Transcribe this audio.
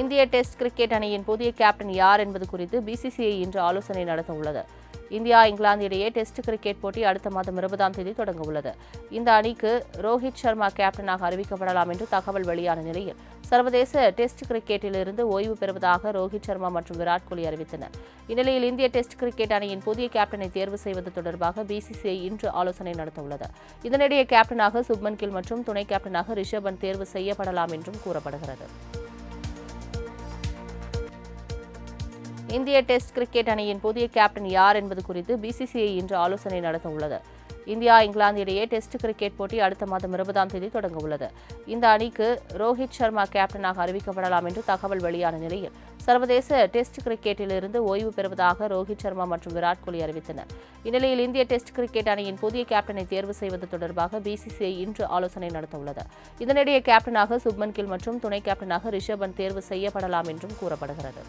இந்திய test cricket அணியின் புதிய கேப்டன் யார் என்பது குறித்து பிசிசிஐ இன்று ஆலோசனை நடத்த உள்ளது இந்தியா இங்கிலாந்து இடையே டெஸ்ட் கிரிக்கெட் போட்டி அடுத்த மாதம் இருபதாம் தேதி தொடங்க உள்ளது. இந்த அணிக்கு ரோஹித் சர்மா கேப்டனாக அறிவிக்கப்படலாம் என்று தகவல் வெளியான நிலையில் சர்வதேச டெஸ்ட் கிரிக்கெட்டிலிருந்து ஓய்வு பெறுவதாக ரோஹித் சர்மா மற்றும் விராட் கோலி அறிவித்தனர். இந்நிலையில் இந்திய டெஸ்ட் கிரிக்கெட் அணியின் புதிய கேப்டனை தேர்வு செய்வது தொடர்பாக பிசிசிஐ இன்று ஆலோசனை நடத்தவுள்ளது. இதனிடையே கேப்டனாக சுப்மன் கில் மற்றும் துணை கேப்டனாக ரிஷப் தேர்வு செய்யப்படலாம் என்றும் கூறப்படுகிறது. இந்திய டெஸ்ட் கிரிக்கெட் அணியின் புதிய கேப்டன் யார் என்பது குறித்து பிசிசிஐ இன்று ஆலோசனை நடத்த உள்ளது இந்தியா இங்கிலாந்து இடையே டெஸ்ட் கிரிக்கெட் போட்டி அடுத்த மாதம் இருபதாம் தேதி தொடங்க உள்ளது இந்த அணிக்கு ரோஹித் சர்மா கேப்டனாக அறிவிக்கப்படலாம் என்று தகவல் வெளியான நிலையில் சர்வதேச டெஸ்ட் கிரிக்கெட்டிலிருந்து ஓய்வு பெறுவதாக ரோஹித் சர்மா மற்றும் விராட் கோலி அறிவித்தனர். இந்நிலையில் இந்திய டெஸ்ட் கிரிக்கெட் அணியின் புதிய கேப்டனை தேர்வு செய்வது தொடர்பாக பிசிசிஐ இன்று ஆலோசனை நடத்தவுள்ளது. இதனிடையே கேப்டனாக சுப்மன் கில் மற்றும் துணை கேப்டனாக ரிஷப் பந்த் தேர்வு செய்யப்படலாம் என்றும் கூறப்படுகிறது.